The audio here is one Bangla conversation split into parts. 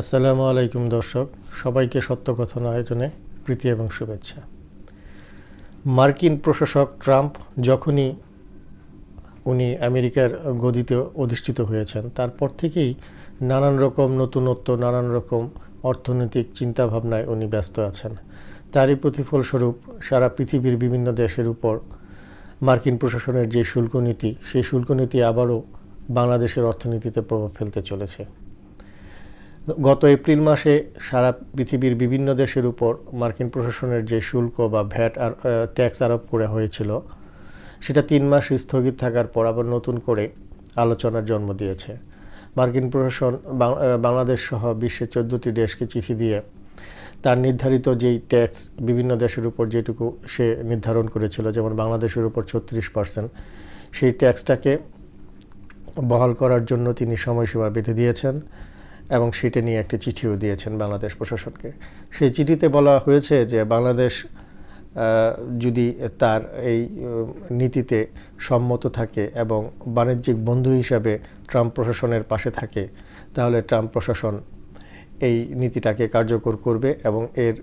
আসসালামু আলাইকুম দর্শক, সবাইকে সত্য কথন আয়োজনে প্রীতি এবং শুভেচ্ছা। মার্কিন প্রশাসক ট্রাম্প যখনই উনি আমেরিকার গদিতে অধিষ্ঠিত হয়েছেন, তারপর থেকেই নানান রকম নতুনত্ব, নানান রকম অর্থনৈতিক চিন্তাভাবনায় উনি ব্যস্ত আছেন। তারই প্রতিফলস্বরূপ সারা পৃথিবীর বিভিন্ন দেশের উপর মার্কিন প্রশাসনের যে শুল্ক নীতি সেই শুল্ক নীতি আবারও বাংলাদেশের অর্থনীতিতে প্রভাব ফেলতে চলেছে। গত এপ্রিল মাসে সারা পৃথিবীর বিভিন্ন দেশের উপর মার্কিন প্রশাসনের যে শুল্ক বা ভ্যাট আর ট্যাক্স আরোপ করা হয়েছিল, সেটা তিন মাস স্থগিত থাকার পর আবার নতুন করে আলোচনার জন্ম দিয়েছে। মার্কিন প্রশাসন বাংলাদেশ সহ বিশ্বের চোদ্দোটি দেশকে চিঠি দিয়ে তার নির্ধারিত যেই ট্যাক্স বিভিন্ন দেশের উপর যেটুকু সে নির্ধারণ করেছিল, যেমন বাংলাদেশের উপর ছত্রিশ পার্সেন্ট, সেই ট্যাক্সটাকে বহাল করার জন্য তিনি সময়সীমা বেঁধে দিয়েছেন। এবং সেটা নিয়ে একটি চিঠিও দিয়েছেন বাংলাদেশ প্রশাসনকে। সেই চিঠিতে বলা হয়েছে যে বাংলাদেশ যদি তার এই নীতিতে সম্মত থাকে এবং বাণিজ্যিক বন্ধু হিসাবে ট্রাম্প প্রশাসনের পাশে থাকে, তাহলে ট্রাম্প প্রশাসন এই নীতিটাকে কার্যকর করবে এবং এর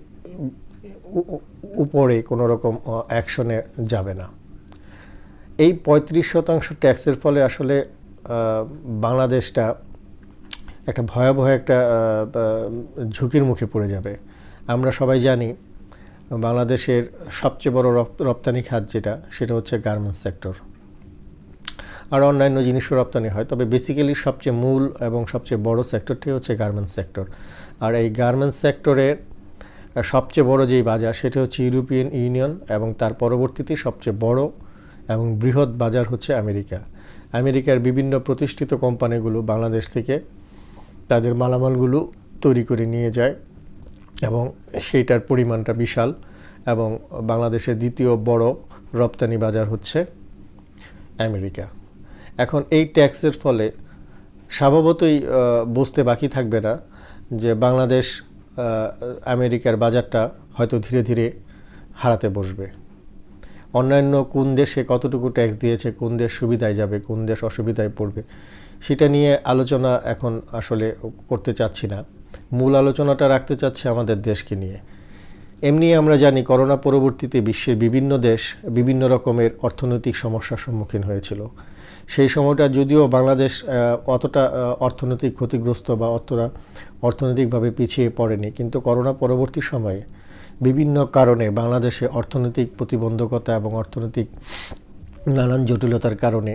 উপরে কোনো রকম অ্যাকশনে যাবে না। এই পঁয়ত্রিশ শতাংশ ট্যাক্সের ফলে আসলে বাংলাদেশটা একটা ভয়াবহ একটা ঝুঁকির মুখে পড়ে যাবে। আমরা সবাই জানি বাংলাদেশের সবচেয়ে বড় রপ্তানি খাত যেটা, সেটা হচ্ছে গার্মেন্টস সেক্টর আর অন্যান্য জিনিসও রপ্তানি হয়, তবে বেসিক্যালি সবচেয়ে মূল এবং সবচেয়ে বড় সেক্টরটি হচ্ছে গার্মেন্টস সেক্টর আর এই গার্মেন্টস সেক্টরের সবচেয়ে বড় যেই বাজার, সেটা হচ্ছে ইউরোপিয়ান ইউনিয়ন এবং তার পরবর্তীতে সবচেয়ে বড় এবং বৃহৎ বাজার হচ্ছে আমেরিকা। আমেরিকার বিভিন্ন প্রতিষ্ঠিত কোম্পানিগুলো বাংলাদেশ থেকে তাদের মালামালগুলো তৈরি করে নিয়ে যায় এবং সেইটার পরিমাণটা বিশাল এবং বাংলাদেশের দ্বিতীয় বড় রপ্তানি বাজার হচ্ছে আমেরিকা। এখন এই ট্যাক্সের ফলে স্বভাবতই বুঝতে বাকি থাকবে না যে বাংলাদেশ আমেরিকার বাজারটা হয়তো ধীরে ধীরে হারাতে বসবে। অন্যান্য কোন দেশে কতটুকু ট্যাক্স দিয়েছে, কোন দেশ সুবিধায় যাবে, কোন দেশ অসুবিধায় পড়বে সেটা নিয়ে আলোচনা এখন আসলে করতে চাচ্ছি না। মূল আলোচনাটা রাখতে চাচ্ছি আমাদের দেশকে নিয়ে। এমনি আমরা জানি করোনা পরবর্তীতে বিশ্বের বিভিন্ন দেশ বিভিন্ন রকমের অর্থনৈতিক সমস্যার সম্মুখীন হয়েছিল। সেই সময়টা যদিও বাংলাদেশ অতটা অর্থনৈতিক ক্ষতিগ্রস্ত বা অতটা অর্থনৈতিকভাবে পিছিয়ে পড়েনি। কিন্তু করোনা পরবর্তী সময়ে বিভিন্ন কারণে বাংলাদেশে অর্থনৈতিক প্রতিবন্ধকতা এবং অর্থনৈতিক নানান জটিলতার কারণে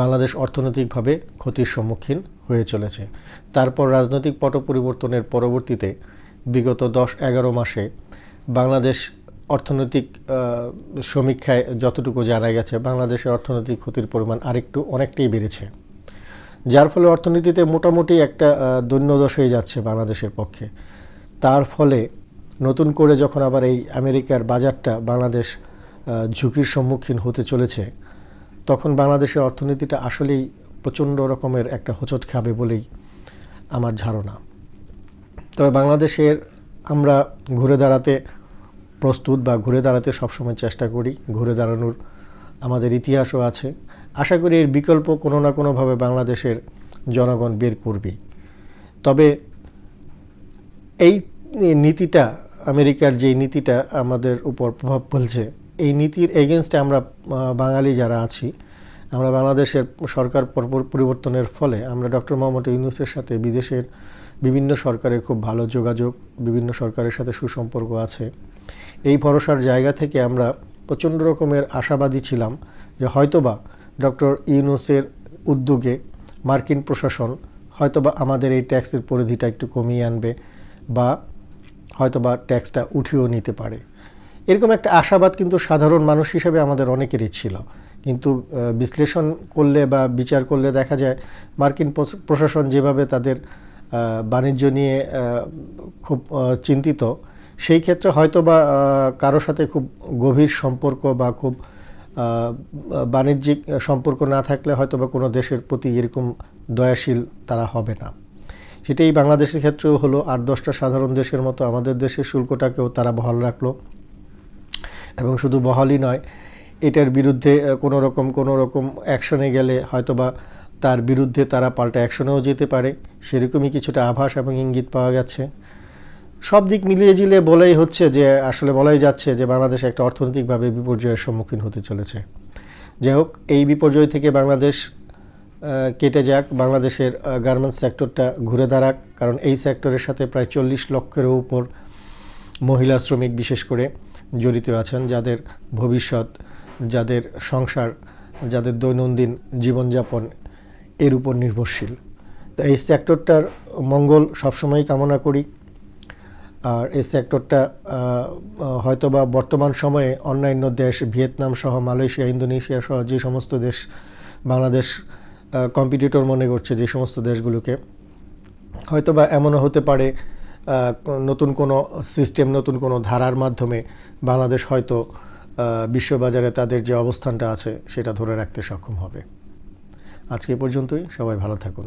বাংলাদেশ অর্থনৈতিকভাবে ক্ষতির সম্মুখীন হয়ে চলেছে। তারপর রাজনৈতিক পট পরিবর্তনের পরবর্তীতে বিগত দশ এগারো মাসে বাংলাদেশ অর্থনৈতিক সমীক্ষায় যতটুকু জানা গেছে, বাংলাদেশের অর্থনৈতিক ক্ষতির পরিমাণ আরেকটু অনেকটাই বেড়েছে। যার ফলে অর্থনীতিতে মোটামুটি একটা দৈন্যদশ হয়ে যাচ্ছে বাংলাদেশের পক্ষে। তার ফলে নতুন করে যখন আবার এই আমেরিকার বাজারটা বাংলাদেশ ঝুঁকির সম্মুখীন হতে চলেছে তখন বাংলাদেশের অর্থনীতিটা আসলেই প্রচণ্ড রকমের একটা হোঁচট খাবে বলেই আমার ধারণা। তবে বাংলাদেশের আমরা ঘুরে দাঁড়াতে প্রস্তুত বা ঘুরে দাঁড়াতে সবসময় চেষ্টা করি, ঘুরে দাঁড়ানোর আমাদের ইতিহাসও আছে। আশা করি এর বিকল্প কোনো না কোনোভাবে বাংলাদেশের জনগণ বের করবেই তবে এই নীতিটা, আমেরিকার যে নীতিটা আমাদের উপর প্রভাব ফেলছে এই নীতির এগেনস্টে আমরা বাঙালি যারা আছি, আমরা বাংলাদেশের সরকার পরিবর্তনের ফলে আমরা ডক্টর মোহাম্মদ ইউনুসের সাথে বিদেশের বিভিন্ন সরকারের খুব ভালো যোগাযোগ, বিভিন্ন সরকারের সাথে সুসম্পর্ক আছে। এই ভরসার জায়গা থেকে আমরা প্রচণ্ড রকমের আশাবাদী ছিলাম যে হয়তোবা ডক্টর ইউনুসের উদ্যোগে মার্কিন প্রশাসন হয়তোবা আমাদের এই ট্যাক্সের পরিধিটা একটু কমিয়ে আনবে বা হয়তোবা ট্যাক্সটা উঠিয়েও নিতে পারে। এরকম একটা আশাবাদ কিন্তু সাধারণ মানুষ হিসেবে আমাদের অনেকেরই ছিল। কিন্তু বিশ্লেষণ করলে বা বিচার করলে দেখা যায় মার্কিন প্রশাসন যেভাবে তাদের বাণিজ্য নিয়ে খুব চিন্তিত, সেই ক্ষেত্রে হয়তো বা কারও সাথে খুব গভীর সম্পর্ক বা খুব বাণিজ্যিক সম্পর্ক না থাকলে হয়তো বা কোনো দেশের প্রতি এরকম দয়াশীল তারা হবে না। সেটাই বাংলাদেশের ক্ষেত্রেও হলো আট দশটা সাধারণ দেশের মতো আমাদের দেশের শুল্কটাকেও তারা বহাল রাখল। এবং শুধু বহালই নয়, এটার বিরুদ্ধে কোনো রকম কোনো রকম অ্যাকশনে গেলে হয়তোবা তার বিরুদ্ধে তারা পাল্টা অ্যাকশনেও যেতে পারে। সেরকমই কিছুটা আভাস এবং ইঙ্গিত পাওয়া গেছে। সব দিক মিলিয়ে জিলে বলাই হচ্ছে যে, আসলে বলাই যাচ্ছে যে, বাংলাদেশ একটা অর্থনৈতিকভাবে বিপর্যয়ের সম্মুখীন হতে চলেছে। যাই হোক, এই বিপর্যয় থেকে বাংলাদেশ কেটে যাক। বাংলাদেশের গার্মেন্টস সেক্টরটা ঘুরে দাঁড়াক। কারণ এই সেক্টরের সাথে প্রায় চল্লিশ লক্ষের উপর মহিলা শ্রমিক বিশেষ করে জড়িত আছেন, যাদের ভবিষ্যৎ, যাদের সংসার, যাদের দৈনন্দিন জীবনযাপন এর উপর নির্ভরশীল। তো এই সেক্টরটার মঙ্গল সবসময় কামনা করি। আর এই সেক্টরটা হয়তো বা বর্তমান সময়ে অন্যান্য দেশ, ভিয়েতনাম সহ মালয়েশিয়া, ইন্দোনেশিয়া সহ যে সমস্ত দেশ, বাংলাদেশ কম্পিটিটর মনে করছে যে সমস্ত দেশগুলোকে। হয়তো বা এমনও হতে পারে নতুন কোনো সিস্টেম, নতুন কোনো ধারার মাধ্যমে বাংলাদেশ হয়তো বিশ্ববাজারে তাদের যে অবস্থানটা আছে সেটা ধরে রাখতে সক্ষম হবে। আজকে পর্যন্তই, সবাই ভালো থাকুন।